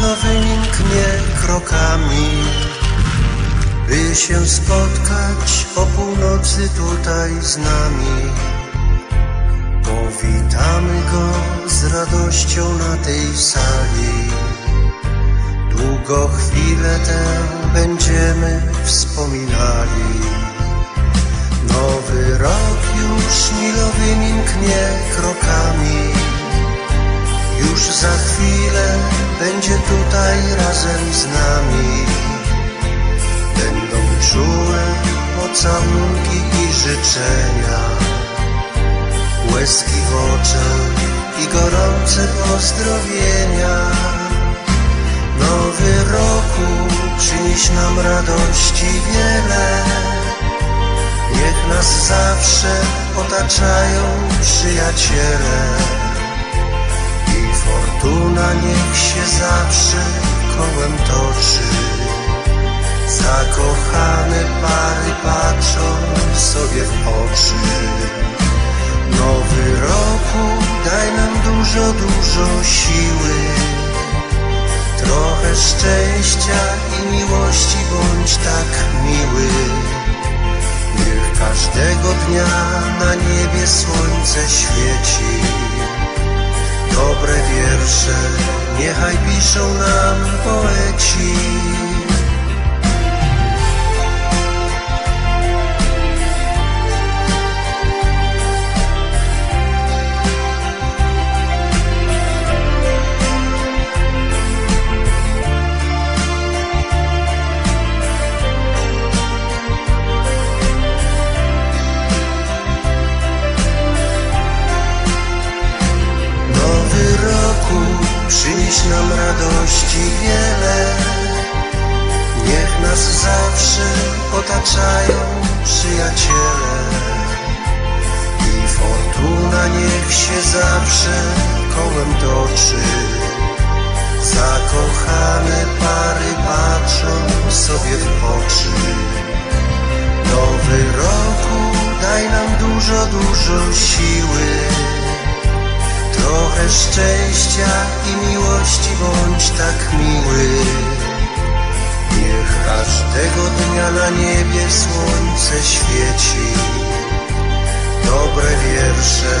nowymi mknie krokami, by się spotkać o północy tutaj z nami. Powitamy go z radością na tej sali. Długo chwilę tę będziemy wspominali. Nowy rok już milowymi mknie krokami. Chwilę będzie tutaj razem z nami. Będą czułe pocałunki i życzenia, łezki w oczach i gorące pozdrowienia. Nowy roku przynieś nam radości wiele. Niech nas zawsze otaczają przyjaciele fortuna niech się zawsze kołem toczy. Zakochane pary patrzą sobie w oczy. Nowy roku daj nam dużo, dużo siły. Trochę szczęścia i miłości bądź tak miły. Niech każdego dnia na niebie słońce świeci. Wiersze niechaj piszą nam poeci. Przynieś nam radości wiele. Niech nas zawsze otaczają przyjaciele. I fortuna niech się zawsze kołem toczy. Zakochane pary patrzą sobie w oczy. Nowy roku daj nam dużo, dużo siły. Trochę szczęścia i miłości bądź tak miły. Niech każdego dnia na niebie słońce świeci. Dobre wiersze